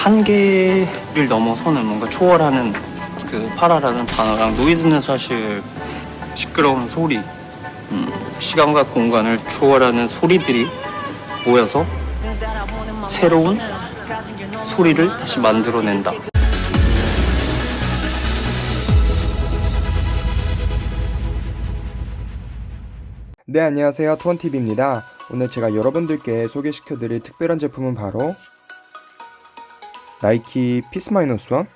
한계를 넘어서는 뭔가 초월하는 그 파라라는 단어랑 노이즈는 사실 시끄러운 소리, 음, 시간과 공간을 초월하는 소리들이 모여서 새로운 소리를 다시 만들어낸다. 네, 안녕하세요. 투원TV입니다. 오늘 제가 여러분들께 소개시켜드릴 특별한 제품은 바로 나이키 피스 마이너스 원?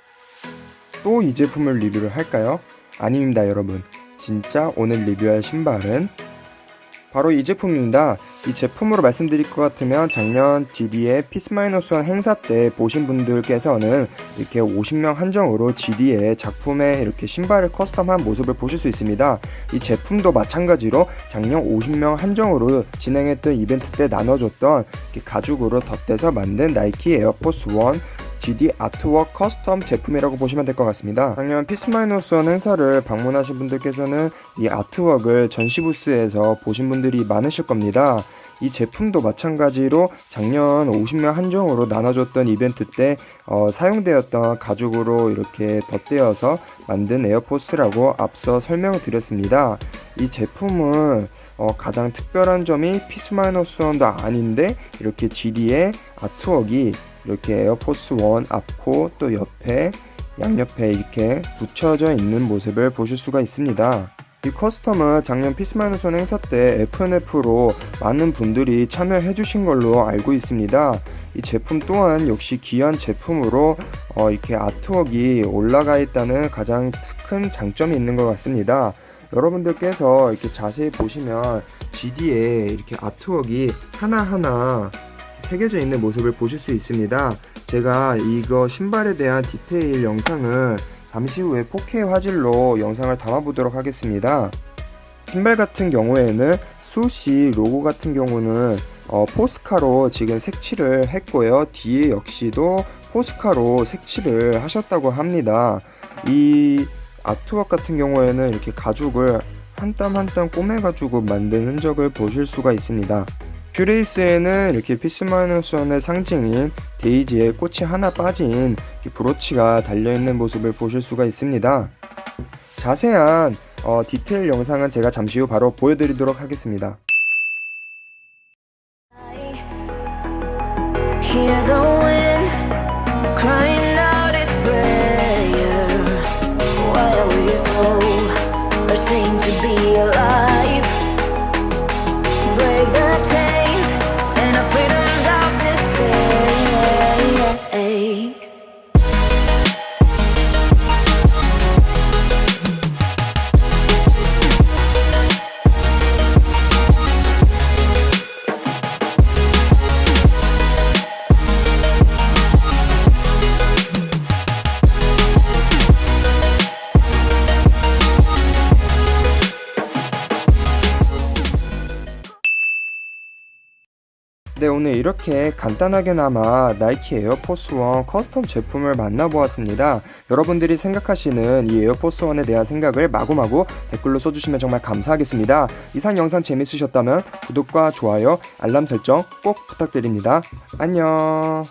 또이 제품을 리뷰를 할까요? 아닙니다, 여러분. 진짜 오늘 리뷰할 신발은 바로 이 제품입니다. 이 제품으로 말씀드릴 것 같으면 작년 GD의 피스 마이너스 원 행사 때 보신 분들께서는 이렇게 50명 한정으로 GD의 작품에 이렇게 신발을 커스텀한 모습을 보실 수 있습니다. 이 제품도 마찬가지로 작년 50명 한정으로 진행했던 이벤트 때 나눠줬던 가죽으로 덧대서 만든 나이키 에어포스 1 GD 아트워크 커스텀 제품이라고 보시면 될 것 같습니다. 작년 피스마이너스 원 행사를 방문하신 분들께서는 이 아트워크를 전시 부스에서 보신 분들이 많으실 겁니다. 이 제품도 마찬가지로 작년 50명 한정으로 나눠줬던 이벤트 때 어, 사용되었던 가죽으로 이렇게 덧대어서 만든 에어포스라고 앞서 설명을 드렸습니다. 이 제품은 어, 가장 특별한 점이 피스 마이너스 원도 아닌데 이렇게 GD의 아트웍이 이렇게 에어포스 원 앞코 또 옆에 양옆에 이렇게 붙여져 있는 모습을 보실 수가 있습니다. 이 커스텀은 작년 피스마이너스 원 행사 때 FNF로 많은 분들이 참여해 주신 걸로 알고 있습니다. 이 제품 또한 역시 귀한 제품으로 어, 이렇게 아트웍이 올라가 있다는 가장 큰 장점이 있는 것 같습니다. 여러분들께서 이렇게 자세히 보시면 GD에 이렇게 아트웍이 하나하나 새겨져 있는 모습을 보실 수 있습니다. 제가 이거 신발에 대한 디테일 영상을 잠시 후에 4K 화질로 영상을 담아보도록 하겠습니다. 신발 같은 경우에는 수시 로고 같은 경우는 어, 포스카로 지금 색칠을 했고요. 뒤에 역시도 포스카로 색칠을 하셨다고 합니다. 이 아트웍 같은 경우에는 이렇게 가죽을 한 땀 한 땀 꼬매가지고 만든 흔적을 보실 수가 있습니다. 큐레이스에는 이렇게 피스마이너스 원의 상징인 데이지에 꽃이 하나 빠진 브로치가 달려있는 모습을 보실 수가 있습니다. 자세한 어, 디테일 영상은 제가 잠시 후 바로 보여드리도록 하겠습니다. Crying 네, 오늘 이렇게 간단하게나마 나이키 에어포스 원 커스텀 제품을 만나보았습니다. 여러분들이 생각하시는 이 에어포스 원에 대한 생각을 마구마구 댓글로 써주시면 정말 감사하겠습니다. 이상 영상 재밌으셨다면 구독과 좋아요, 알람 설정 꼭 부탁드립니다. 안녕.